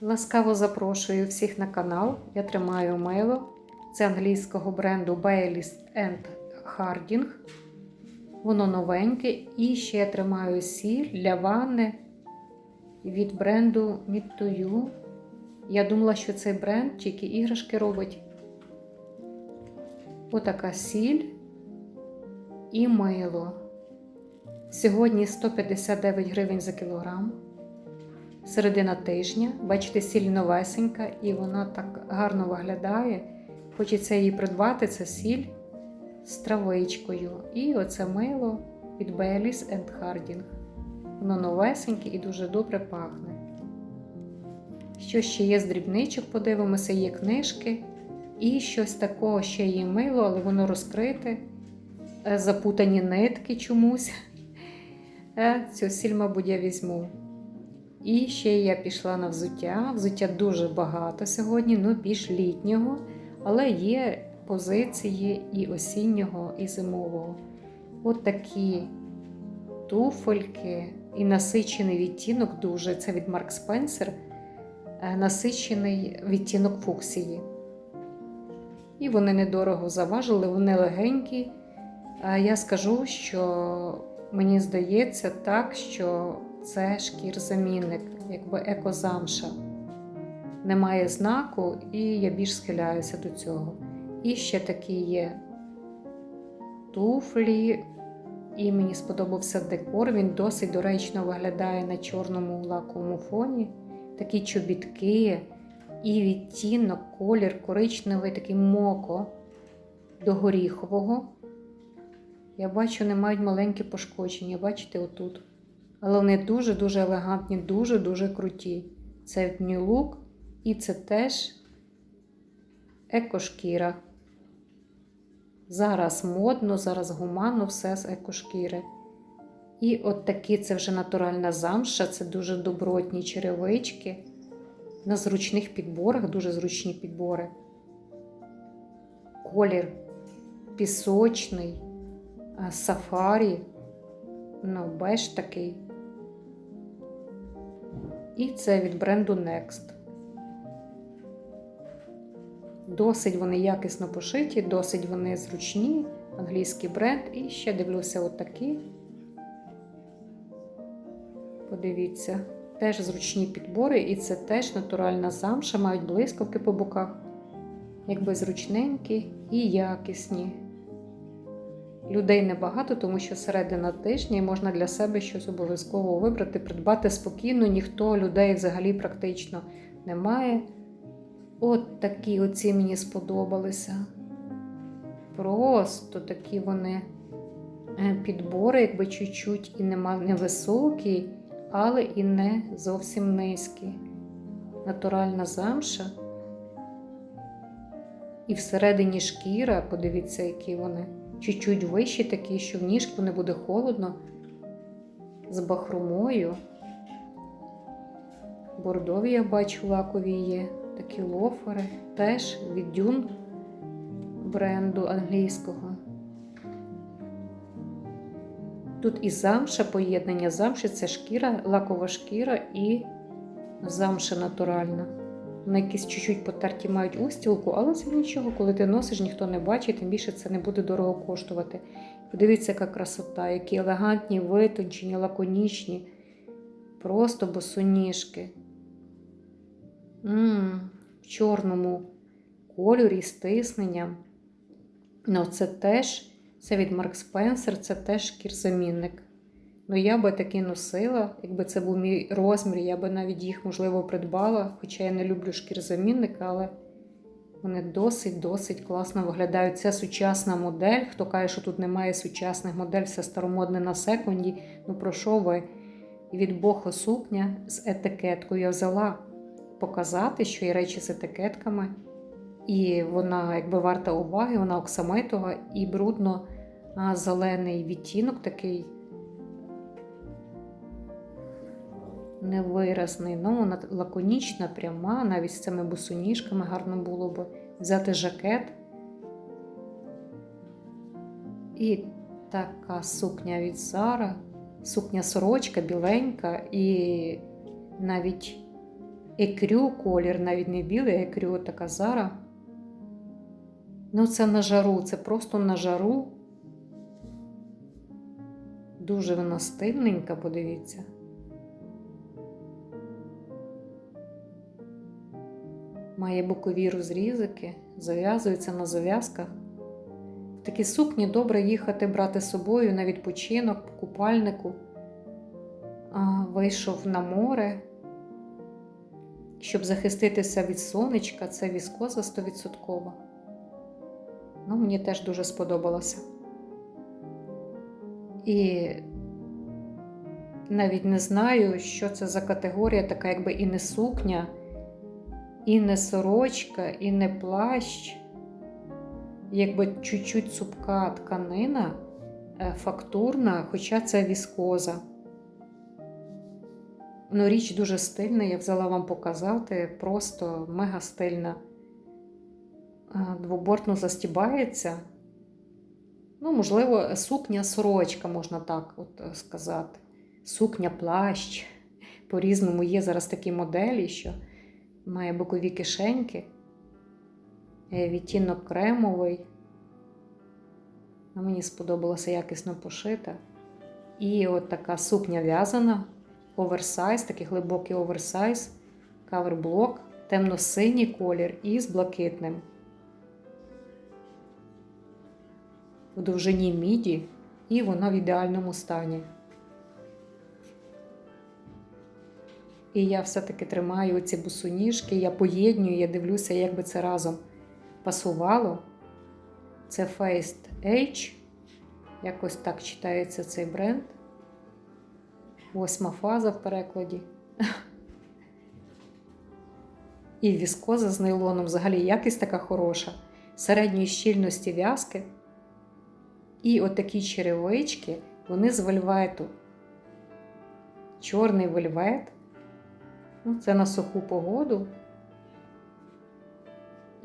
Ласкаво запрошую всіх на канал. Я тримаю мило. Це англійського бренду Baileys and Harding. Воно новеньке. І ще я тримаю сіль для ванни від бренду You. Я думала, що цей бренд тільки іграшки робить. Отака сіль і мило. Сьогодні 159 гривень за кілограм. Середина тижня. Бачите, сіль новесенька, і вона так гарно виглядає. Хочеться її придбати, це сіль з травичкою. І оце мило від Baileys and Harding. Воно новесеньке і дуже добре пахне. Що ще є з дрібничок, подивимося, є книжки. І щось такого ще є мило, але воно розкрите, Е, запутані нитки чомусь. Е, Цю сіль, мабуть, я візьму. І ще я пішла на взуття. Взуття дуже багато сьогодні, ну більш літнього, але є позиції і осіннього, і зимового. От такі туфельки і насичений відтінок дуже. Це від Марк Спенсер, е, насичений відтінок фуксії. І вони недорого заважили, вони легенькі. Я скажу, що мені здається так, що це шкір-замінник, якби екозамша. Немає знаку, і я більш схиляюся до цього. І ще такі є туфлі, і мені сподобався декор. Він досить доречно виглядає на чорному лаковому фоні. Такі чобітки і відтінок, колір коричневий, такий моко до горіхового. Я бачу, не мають маленькі пошкодження, бачите, отут. Але вони дуже-дуже елегантні, дуже-дуже круті. Це New Look і це теж екошкіра. Зараз модно, зараз гуманно все з екошкіри. І от такі це вже натуральна замша, це дуже добротні черевички. На зручних підборах, дуже зручні підбори. Колір пісочний, сафарі, ну, беж такий. І це від бренду Next. Досить вони якісно пошиті, досить вони зручні, англійський бренд. І ще дивлюся отакі. Подивіться, теж зручні підбори, і це теж натуральна замша, мають блискавки по боках, якби зручненькі і якісні. Людей небагато, тому що середина тижня і можна для себе щось обов'язково вибрати, придбати спокійно, ніхто людей взагалі практично немає. От такі оці мені сподобалися. Просто такі вони е, підбори, якби чуть-чуть і нема невисокі, але і не зовсім низькі. Натуральна замша. І всередині шкіра, подивіться, які вони. Чуть-чуть вищі такі, що в ніжку не буде холодно. З бахромою. Бордові, я бачу, лакові є. Такі лофери. Теж від дюн бренду англійського. Тут і замша поєднання. Замші це шкіра, лакова шкіра і замша натуральна. Вони якісь чуть-чуть потерті мають устілку, але це нічого, коли ти носиш, ніхто не бачить, тим більше це не буде дорого коштувати. Подивіться, яка красота, які елегантні, витончені, лаконічні, просто босоніжки. М-м, в чорному кольорі з. Ну, це теж це від Марк Спенсер, це теж шкірзамінник. Ну, я би таки носила, якби це був мій розмір, я би навіть їх, можливо, придбала. Хоча я не люблю шкірзамінника, але вони досить-досить класно виглядають. Це сучасна модель. Хто каже, що тут немає сучасних модель, все старомодне на секунді. Ну, про що ви? Від Бохо сукня з етикеткою я взяла показати, що є речі з етикетками. І вона, якби варта уваги, вона оксамитова і брудно-зелений відтінок такий. Невиразний, ну вона лаконічна, пряма, навіть з цими босоніжками гарно було б взяти жакет. І така сукня від Зара, сукня сорочка біленька, і навіть екрю колір, навіть не білий, а екрю така зара. Ну, це на жару, це просто на жару. Дуже вона стильненька, подивіться. Має бокові розрізики, зав'язується на зав'язках. В такі сукні добре їхати брати з собою на відпочинок, по купальнику. А, Вийшов на море, щоб захиститися від сонечка, це віскоза 100%. Ну, мені теж дуже сподобалося. І навіть не знаю, що це за категорія, така якби і не сукня, і не сорочка, і не плащ. Якби чуть-чуть цупка тканина, е, фактурна, хоча це віскоза. Ну, річ дуже стильна, я взяла вам показати, просто мега стильна. Е, Двобортно застібається. Ну, можливо, сукня сорочка, можна так от е, сказати. Сукня плащ. По-різному є зараз такі моделі, що має бокові кишеньки, е, відтінок кремовий. Мені сподобалося якісно пошита. І от така сукня в'язана, оверсайз, такий глибокий оверсайз, каверблок, темно-синій колір і з блакитним. В довжині міді, і вона в ідеальному стані. І я все-таки тримаю ці босоніжки, я поєднюю, я дивлюся, як би це разом пасувало. Це Faced H. Якось так читається цей бренд. Восьма фаза в перекладі. І віскоза з нейлоном взагалі якість така хороша. Середньої щільності в'язки. І отакі черевички, вони з вельвету. Чорний вельвет. Ну, це на суху погоду.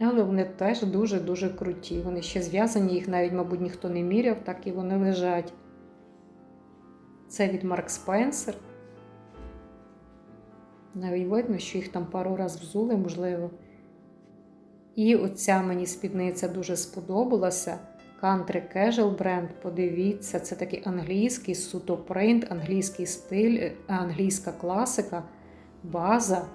Але вони теж дуже-дуже круті. Вони ще зв'язані, їх навіть, мабуть, ніхто не міряв, так і вони лежать. Це від Марк Спенсер. Навіть видно, що їх там пару раз взули, можливо. І оця мені спідниця дуже сподобалася. Country Casual бренд, подивіться, це такий англійський суто принт, англійський стиль, англійська класика, база.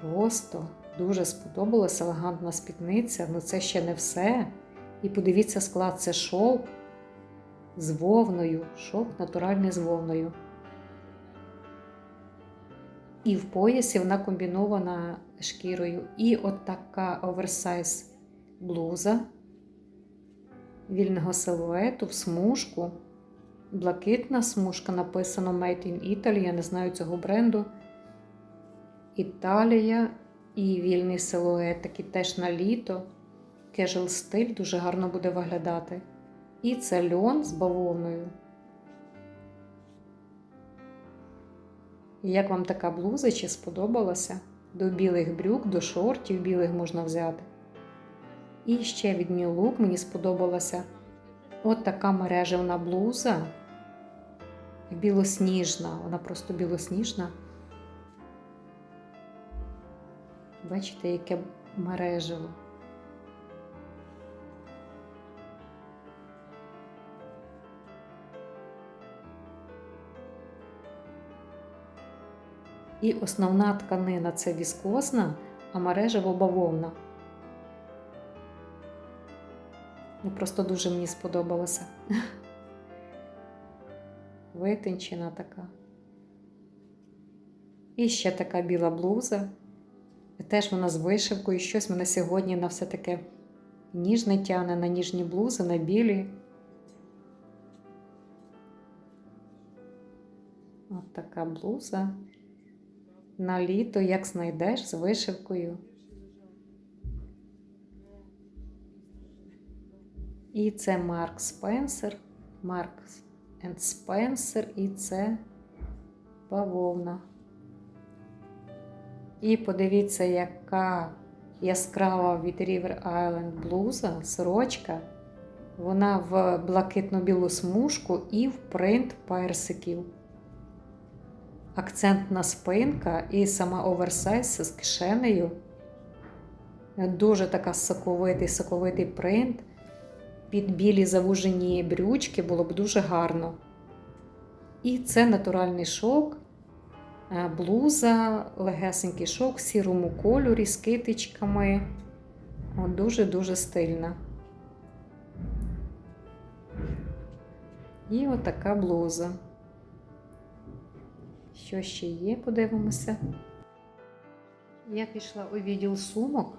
Просто дуже сподобалася елегантна спідниця, але це ще не все. І подивіться склад, це шовк з вовною, шовк натуральний з вовною. І в поясі вона комбінована шкірою. І от така оверсайз блуза вільного силуету в смужку. Блакитна смужка написано Made in Italy, я не знаю цього бренду. Італія і вільний силует, такий теж на літо. Casual стиль дуже гарно буде виглядати. І це льон з бавовною. Як вам така блуза, чи сподобалася? До білих брюк, до шортів білих можна взяти. І ще від New Look мені сподобалася от така мережевна блуза. Білосніжна, вона просто білосніжна. Бачите, яке мережево. І основна тканина це віскозна, а мережево бавовна. Ну, просто дуже мені сподобалося. Витончена така. І ще така біла блуза. Теж вона з вишивкою. Щось мене сьогодні на все таке ніжне тяне, на ніжні блузи, на білі. От така блуза. На літо, як знайдеш, з вишивкою. І це Марк Спенсер, Марк енд Спенсер, і це бавовна. І подивіться, яка яскрава від River Island блуза, сорочка. Вона в блакитно-білу смужку і в принт персиків. акцентна спинка і сама оверсайз з кишенею. Дуже така соковитий, соковитий принт. Під білі завужені брючки було б дуже гарно. І це натуральний шовк, е, блуза, легесенький шовк в сірому кольорі з китичками. Дуже-дуже стильна. І отака блуза. Що ще є, подивимося. Я пішла у відділ сумок.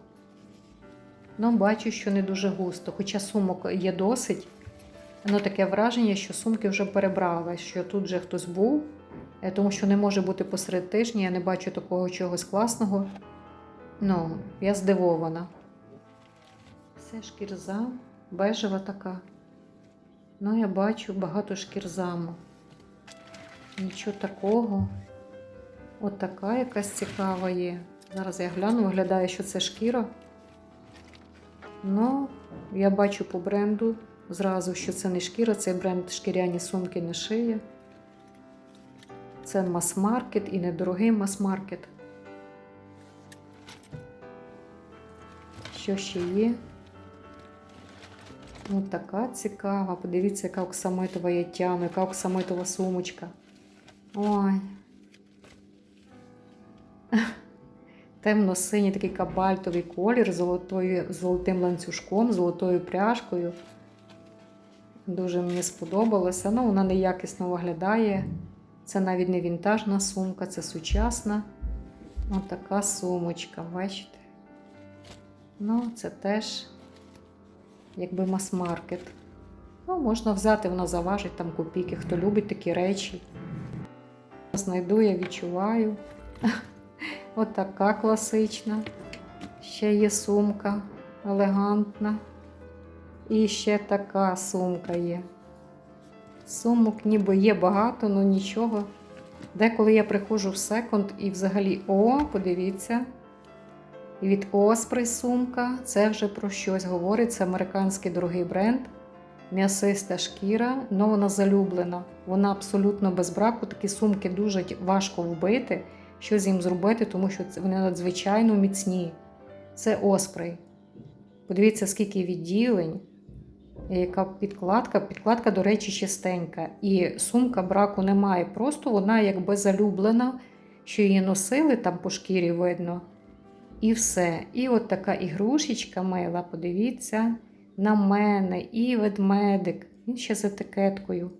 Ну, бачу, що не дуже густо, хоча сумок є досить. Ну, таке враження, що сумки вже перебрали, що тут вже хтось був, е, тому що не може бути посеред тижня, я не бачу такого чогось класного. Ну, я здивована. Все шкірза, бежева така. Ну, я бачу багато шкірзаму. Нічого такого. От така якась цікава є. Зараз я гляну, виглядає, що це шкіра. Ну, я бачу по бренду зразу, що це не шкіра, це бренд шкіряні сумки не шиє. Це мас-маркет і недорогий мас-маркет. Що ще є? Ось така цікава. Подивіться, яка оксамитова я тяну, яка оксамитова сумочка. Ой. Темно-синій такий кабальтовий колір з золотим ланцюжком, золотою пряжкою. Дуже мені сподобалося. Ну, вона неякісно виглядає. Це навіть не вінтажна сумка, це сучасна. Ось така сумочка, бачите? Ну, це теж якби мас-маркет. Ну, можна взяти, вона заважить там копійки, хто любить такі речі. Знайду, я відчуваю. От класична. Ще є сумка елегантна. І ще така сумка є. Сумок ніби є багато, але нічого. Деколи я приходжу в секонд і взагалі, о, подивіться. Від Osprey сумка. Це вже про щось говорить. Це американський дорогий бренд. М'ясиста шкіра, але вона залюблена. Вона абсолютно без браку. Такі сумки дуже важко вбити, що з їм зробити, тому що вони надзвичайно міцні. Це Osprey. Подивіться, скільки відділень, яка підкладка. Підкладка, до речі, чистенька. І сумка браку немає. Просто вона якби залюблена, що її носили, там по шкірі видно. І все. І от така ігрушечка мила, подивіться, на мене, і ведмедик. Він ще з етикеткою.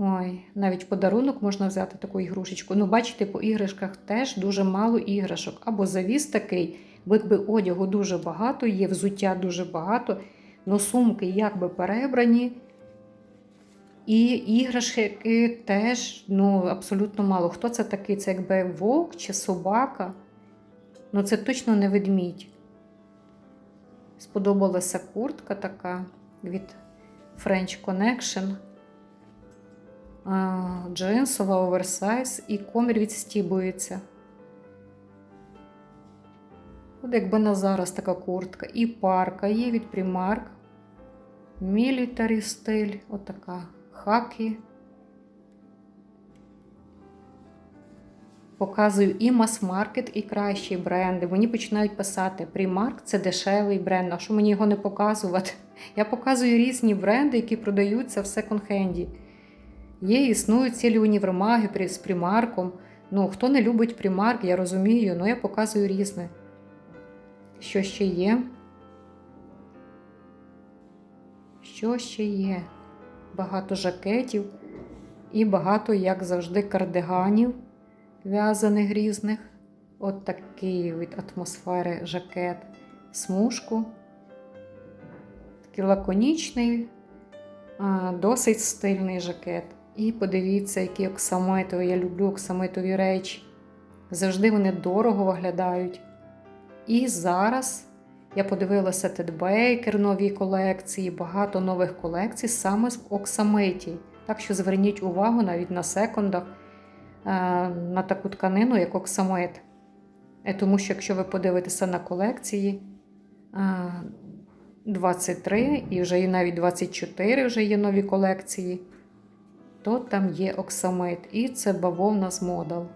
Ой, навіть подарунок можна взяти таку ігрушечку. Ну, бачите, по іграшках теж дуже мало іграшок. Або завіс такий, бо якби одягу дуже багато, є взуття дуже багато, но сумки якби перебрані. І іграшки теж ну, абсолютно мало. Хто це такий? Це якби вовк чи собака? Ну, це точно не ведмідь. Сподобалася куртка така від French Connection. Джинсова оверсайз і комір відстібується. От якби на зараз така куртка. І парка є від Primark. Мілітарі стиль, отака хакі. Показую і мас-маркет, і кращі бренди. Мені починають писати: Primark – це дешевий бренд. А що мені його не показувати? Я показую різні бренди, які продаються в секонд-хенді. Є, існують цілі універмаги з примарком. Ну, хто не любить примарк, я розумію, але я показую різне. Що ще є? Що ще є? Багато жакетів і багато, як завжди, кардиганів в'язаних різних. От такий від атмосфери жакет, смужку. Такий лаконічний, досить стильний жакет. І подивіться, які оксамитові. Я люблю оксамитові речі. Завжди вони дорого виглядають. І зараз я подивилася Тед Бейкер, нові колекції, багато нових колекцій саме з оксамиті. Так що зверніть увагу навіть на секундах е, на таку тканину, як оксамит. Е, тому що, якщо ви подивитеся на колекції 23 і вже навіть 24 вже є нові колекції то там є оксамит. І це бавовна з модал.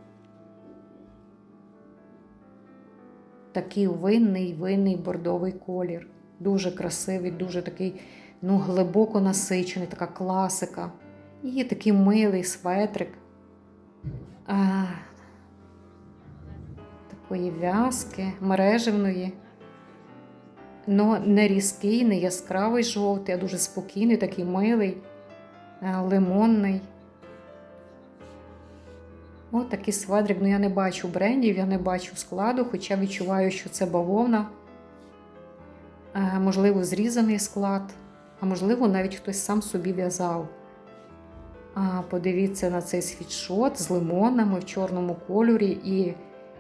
Такий винний, винний бордовий колір. Дуже красивий, дуже такий ну, глибоко насичений, така класика. І такий милий светрик. А, такої в'язки, мережевної. Но не різкий, не яскравий жовтий, а дуже спокійний, такий милий, лимонний. Ось такий свадрик. Ну, я не бачу брендів, я не бачу складу, хоча відчуваю, що це бавовна. Е, Можливо, зрізаний склад, а можливо, навіть хтось сам собі в'язав. А, Подивіться на цей світшот з лимонами в чорному кольорі і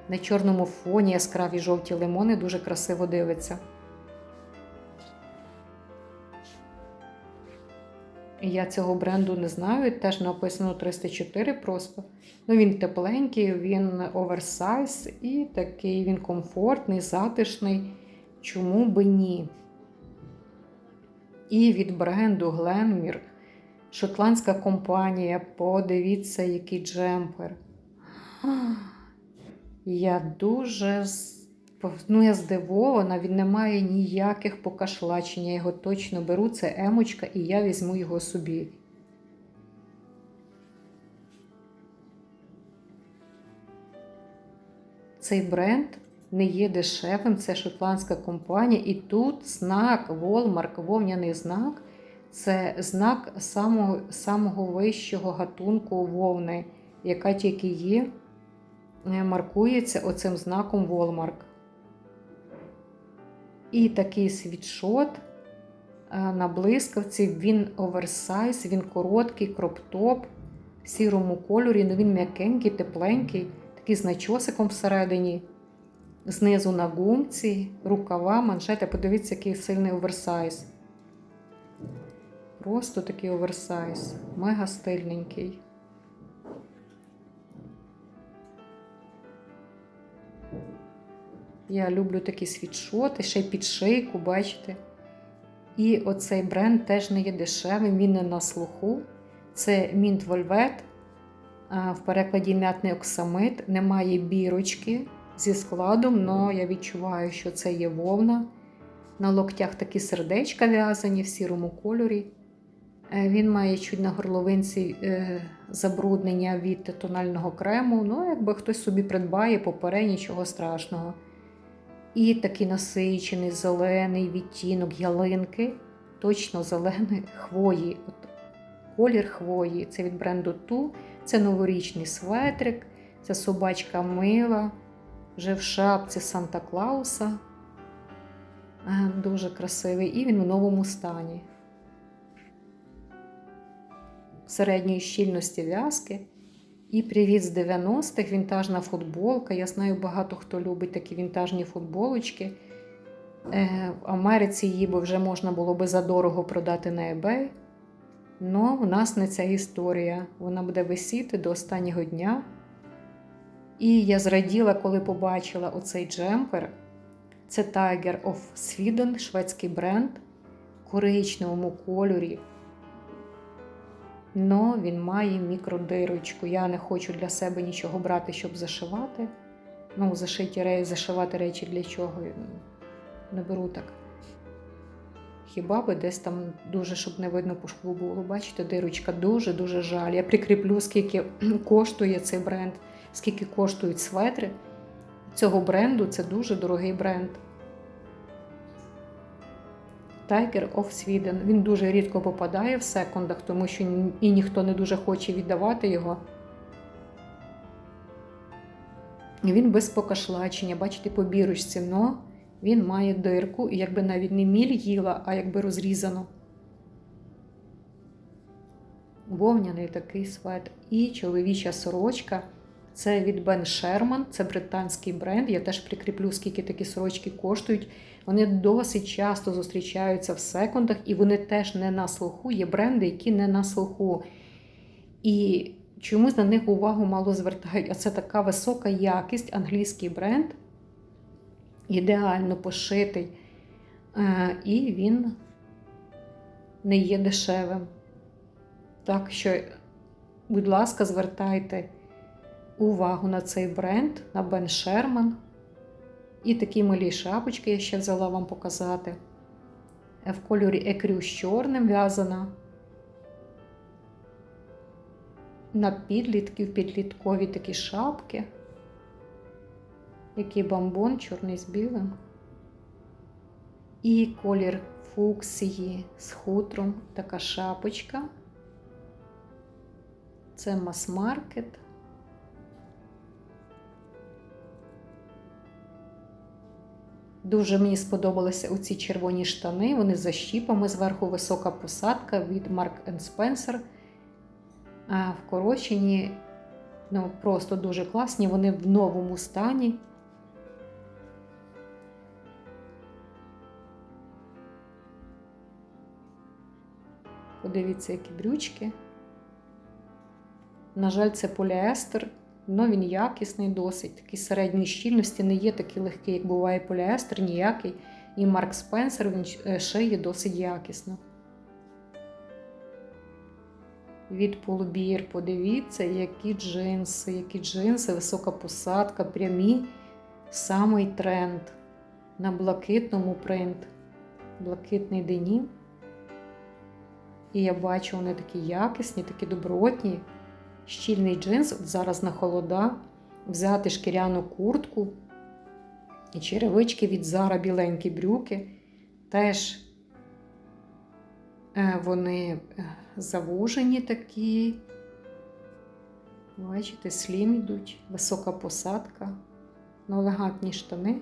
на чорному фоні яскраві жовті лимони дуже красиво дивиться. Я цього бренду не знаю, теж написано 304 просто. Ну, він тепленький, він оверсайз і такий він комфортний, затишний. Чому би ні? І від бренду Glenmere, шотландська компанія. Подивіться, який джемпер. Я дуже ну, я здивована, він не має ніяких покашлачень. Я його точно беру, це емочка, і я візьму його собі. Цей бренд не є дешевим, це шотландська компанія, і тут знак Волмарк, вовняний знак це знак самого, самого вищого гатунку вовни, яка тільки є, маркується оцим знаком Волмарк. І такий світшот на блискавці, він оверсайз, він короткий, кроптоп в сірому кольорі, ну він м'якенький, тепленький, такий з начосиком всередині. Знизу на гумці, рукава, маншети. Подивіться, який сильний оверсайз. Просто такий оверсайз, мега стильненький. Я люблю такі світшоти, ще й під шийку, бачите? І оцей бренд теж не є дешевим, він не на слуху. Це Mint Velvet, в перекладі м'ятний оксамит, немає бірочки зі складом, але я відчуваю, що це є вовна. На локтях такі сердечка в'язані в сірому кольорі. Е, він має чуть на горловинці е, забруднення від тонального крему. Ну, якби хтось собі придбає, попере, нічого страшного. І такий насичений зелений відтінок ялинки, точно зеленої хвої. От Колір хвої. Це від бренду Ту. Це новорічний светрик, це собачка мила, вже в шапці Санта Клауса. Дуже красивий. І він у новому стані. Середньої щільності в'язки. І привіт з 90-х, вінтажна футболка. Я знаю, багато хто любить такі вінтажні футболочки. Е, в Америці її би вже можна було би задорого продати на eBay. Но в нас не ця історія. Вона буде висіти до останнього дня. І я зраділа, коли побачила оцей джемпер. Це Tiger of Sweden, шведський бренд в коричневому кольорі. Но він має мікродирочку. Я не хочу для себе нічого брати, щоб зашивати. Ну, зашиті зашивати речі для чого. Не беру так. Хіба би десь там дуже, щоб не видно по шву було. Бачите, дирочка дуже-дуже жаль. Я прикріплю, скільки коштує цей бренд, скільки коштують светри. Цього бренду це дуже дорогий бренд. Tiger of Sweden. Він дуже рідко попадає в секундах, тому що і ніхто не дуже хоче віддавати його. Він без покашлачення, бачите, по бірочці, но він має дирку, і якби навіть не міль їла, а якби розрізано. Вовняний такий свет. І чоловіча сорочка. Це від Бен Шерман, це британський бренд. Я теж прикріплю, скільки такі сорочки коштують. Вони досить часто зустрічаються в секундах, і вони теж не на слуху. Є бренди, які не на слуху. І чомусь на них увагу мало звертають. А це така висока якість, англійський бренд, ідеально пошитий. Е, і він не є дешевим. Так що будь ласка, звертайте увагу на цей бренд, на Бен Шерман. І такі малі шапочки я ще взяла вам показати. В кольорі екрю з чорним в'язана. На підлітків, підліткові такі шапки. Який бомбон чорний з білим. І колір фуксії з хутром, така шапочка. Це мас-маркет. Дуже мені сподобалися оці червоні штани. Вони за щіпами, зверху висока посадка від Mark Spencer. А вкорочені, ну, просто дуже класні. Вони в новому стані. Подивіться, які брючки. На жаль, це поліестер, але він якісний досить. Такий середньої щільності, не є такий легкий, як буває поліестер, ніякий. І Марк Спенсер він шиє досить якісно. Від полубір, подивіться, які джинси, які джинси, висока посадка, прямі, самий тренд. На блакитному принт, блакитний денім. І я бачу, вони такі якісні, такі добротні. Щільний джинс, от зараз на холода, взяти шкіряну куртку і черевички від Зара біленькі брюки. Теж е, вони завужені такі. Бачите, слім йдуть, висока посадка, ну, елегантні штани.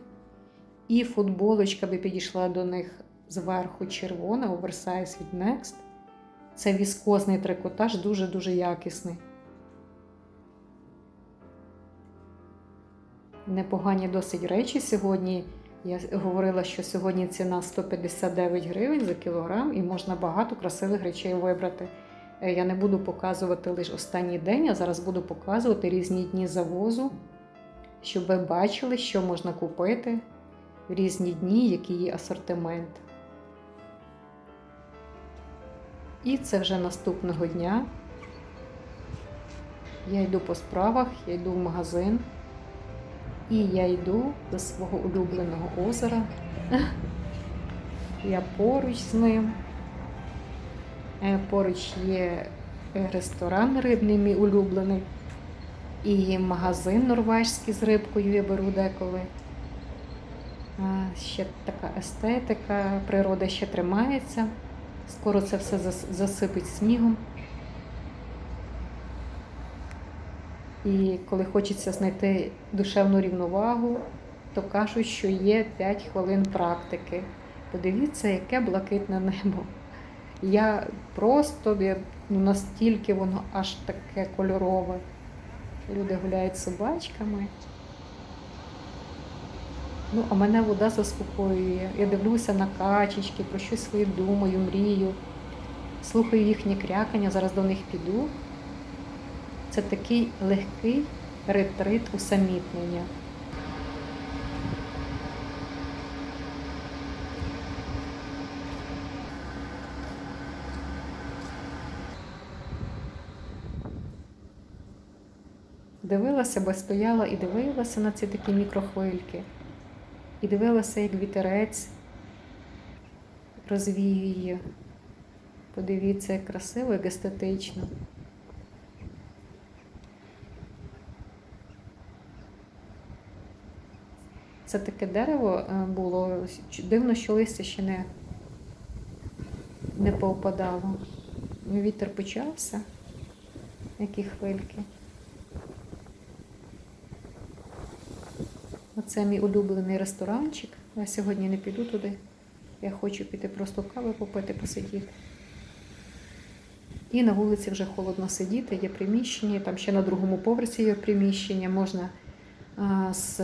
І футболочка би підійшла до них зверху червона, оверсайз від Next. Це віскозний трикотаж, дуже-дуже якісний. Непогані досить речі сьогодні. Я говорила, що сьогодні ціна 159 гривень за кілограм і можна багато красивих речей вибрати. Е, Я не буду показувати лише останній день, а зараз буду показувати різні дні завозу, щоб ви бачили, що можна купити в різні дні, який є асортимент. І це вже наступного дня. Я йду по справах, я йду в магазин. І я йду до свого улюбленого озера. Я поруч з ним. Е, Поруч є ресторан рибний, мій улюблений. І магазин норвежський з рибкою я беру деколи. Е, Ще така естетика, природа ще тримається. Скоро це все засипить снігом. І коли хочеться знайти душевну рівновагу, то кажуть, що є 5 хвилин практики. Подивіться, яке блакитне небо. Я просто ну, настільки воно аж таке кольорове. Люди гуляють собачками. Ну, а мене вода заспокоює. Я дивлюся на качечки, про щось своє думаю, мрію. Слухаю їхнє крякання, зараз до них піду. Це такий легкий ретрит усамітнення. Дивилася, бо стояла і дивилася на ці такі мікрохвильки. І дивилася, як вітерець розвіює. Подивіться, як красиво, як естетично. Це таке дерево е, було. Дивно, що листя ще не, не повпадало. Вітер почався. Які хвильки. Оце мій улюблений ресторанчик. Я сьогодні не піду туди. Я хочу піти просто кави попити, посидіти. І на вулиці вже холодно сидіти, є приміщення, там ще на другому поверсі є приміщення, можна а, з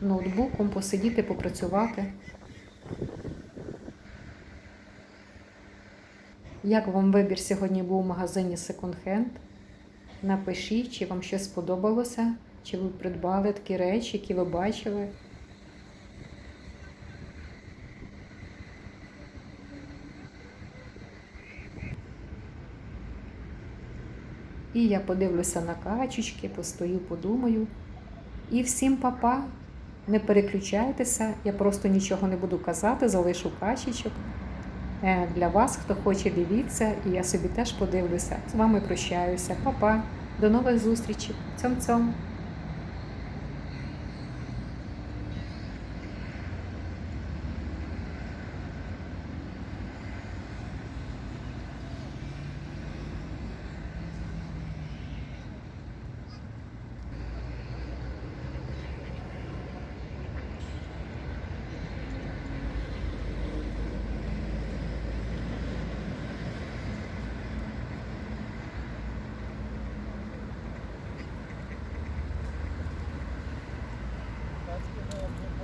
ноутбуком посидіти, попрацювати. Як вам вибір сьогодні був в магазині Second Hand? Напишіть, чи вам щось сподобалося, чи ви придбали такі речі, які ви бачили. І я подивлюся на качечки, постою, подумаю. І всім папа, не переключайтеся, я просто нічого не буду казати, залишу качечок. Е, Для вас, хто хоче, дивіться, і я собі теж подивлюся. З вами прощаюся. Па-па. До нових зустрічей. Цьом-цьом.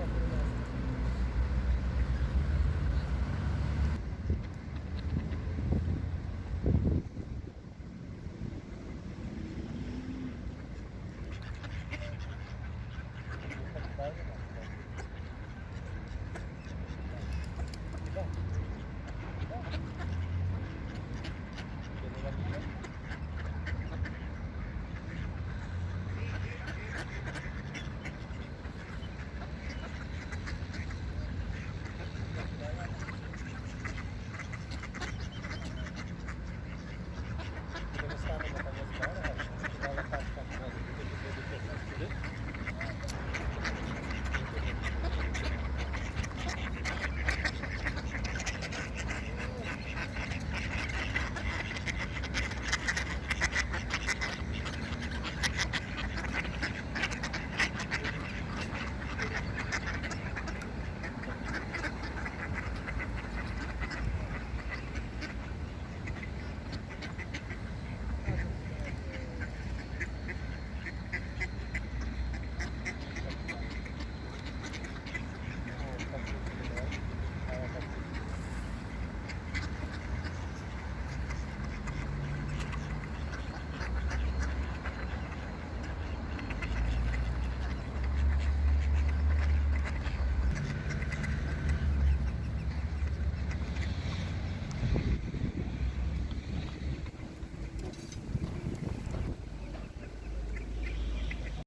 Yeah.